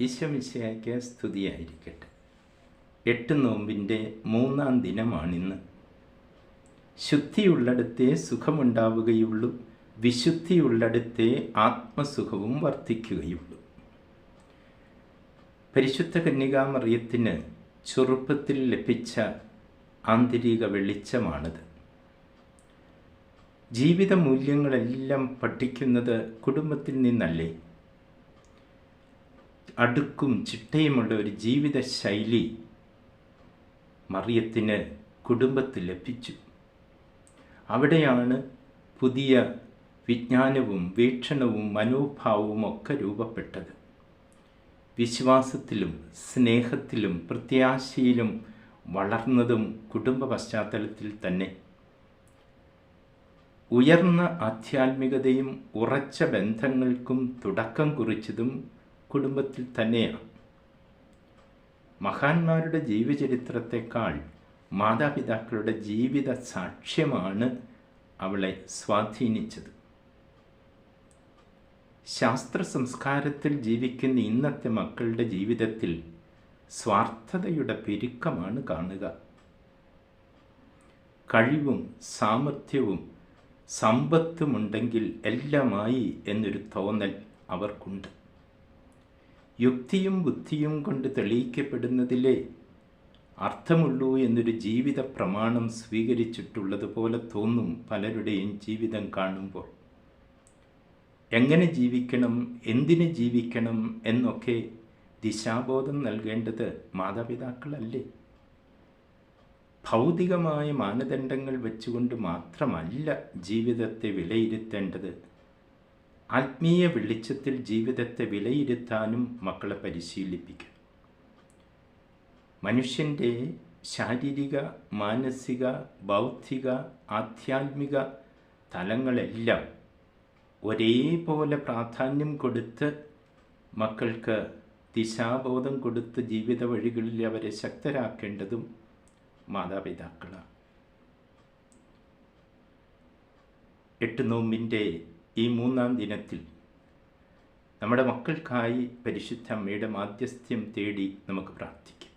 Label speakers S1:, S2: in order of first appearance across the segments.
S1: ഈശോമിശിയായ്ക്ക് സ്തുതിയായിരിക്കട്ടെ. എട്ട് നോമ്പിന്റെ മൂന്നാം ദിനമാണിന്ന്. ശുദ്ധിയുള്ളിടത്തെ സുഖമുണ്ടാവുകയുള്ളൂ വിശുദ്ധിയുള്ളിടത്തെ ആത്മസുഖവും വർദ്ധിക്കുകയുള്ളൂ പരിശുദ്ധ കന്യകാമറിയത്തിന് ചെറുപ്പത്തിൽ ലഭിച്ച ആന്തരിക വെളിച്ചമാണിത്. ജീവിത മൂല്യങ്ങളെല്ലാം പഠിക്കുന്നത് കുടുംബത്തിൽ നിന്നല്ലേ? അടുക്കും ചിട്ടയുമുള്ള ഒരു ജീവിത ശൈലി മറിയത്തിന് കുടുംബത്തിൽ ലഭിച്ചു. അവിടെയാണ് പുതിയ വിജ്ഞാനവും വീക്ഷണവും മനോഭാവവും ഒക്കെ രൂപപ്പെട്ടത്. വിശ്വാസത്തിലും സ്നേഹത്തിലും പ്രത്യാശയിലും വളർന്നതും കുടുംബ പശ്ചാത്തലത്തിൽ തന്നെ. ഉയർന്ന ആധ്യാത്മികതയും ഉറച്ച ബന്ധങ്ങൾക്കും തുടക്കം കുറിച്ചതും കുടുംബത്തിൽ തന്നെയാണ്. മഹാന്മാരുടെ ജീവചരിത്രത്തെക്കാൾ മാതാപിതാക്കളുടെ ജീവിത സാക്ഷ്യമാണ് അവളെ സ്വാധീനിച്ചത്. ശാസ്ത്ര സംസ്കാരത്തിൽ ജീവിക്കുന്ന ഇന്നത്തെ മക്കളുടെ ജീവിതത്തിൽ സ്വാർത്ഥതയുടെ പെരുക്കമാണ് കാണുക. കഴിവും സാമർഥ്യവും സമ്പത്തുമുണ്ടെങ്കിൽ എല്ലാമായി എന്നൊരു തോന്നൽ അവർക്കുണ്ട്. യുക്തിയും ബുദ്ധിയും കൊണ്ട് തെളിയിക്കപ്പെടുന്നതിലേ അർത്ഥമുള്ളൂ എന്നൊരു ജീവിത പ്രമാണം സ്വീകരിച്ചിട്ടുള്ളതുപോലെ തോന്നും പലരുടെയും ജീവിതം കാണുമ്പോൾ. എങ്ങനെ ജീവിക്കണം എന്തിന് ജീവിക്കണം എന്നൊക്കെ ദിശാബോധം നൽകേണ്ടത് മാതാപിതാക്കളല്ലേ? ഭൗതികമായ മാനദണ്ഡങ്ങൾ വെച്ചുകൊണ്ട് മാത്രമല്ല ജീവിതത്തെ വിലയിരുത്തേണ്ടത് ആത്മീയ വെളിച്ചത്തിൽ ജീവിതത്തെ വിലയിരുത്താനും മക്കളെ പരിശീലിപ്പിക്കും. മനുഷ്യന്റെ ശാരീരിക മാനസിക ബൗദ്ധിക ആധ്യാത്മിക തലങ്ങളെല്ലാം ഒരേപോലെ പ്രാധാന്യം കൊടുത്ത് മക്കൾക്ക് ദിശാബോധം കൊടുത്ത് ജീവിത വഴികളിൽ അവരെ ശക്തരാക്കേണ്ടതും മാതാപിതാക്കളാണ്. എട്ട് നോമ്പിന്റെ ഈ മൂന്നാം ദിനത്തിൽ നമ്മുടെ മക്കൾക്കായി പരിശുദ്ധ അമ്മയുടെ മാധ്യസ്ഥ്യം തേടി നമുക്ക് പ്രാർത്ഥിക്കാം.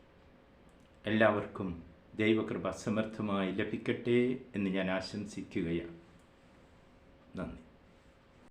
S1: എല്ലാവർക്കും ദൈവകൃപ സമർത്ഥമായി ലഭിക്കട്ടെ എന്ന് ഞാൻ ആശംസിക്കുകയാണ്. നന്ദി.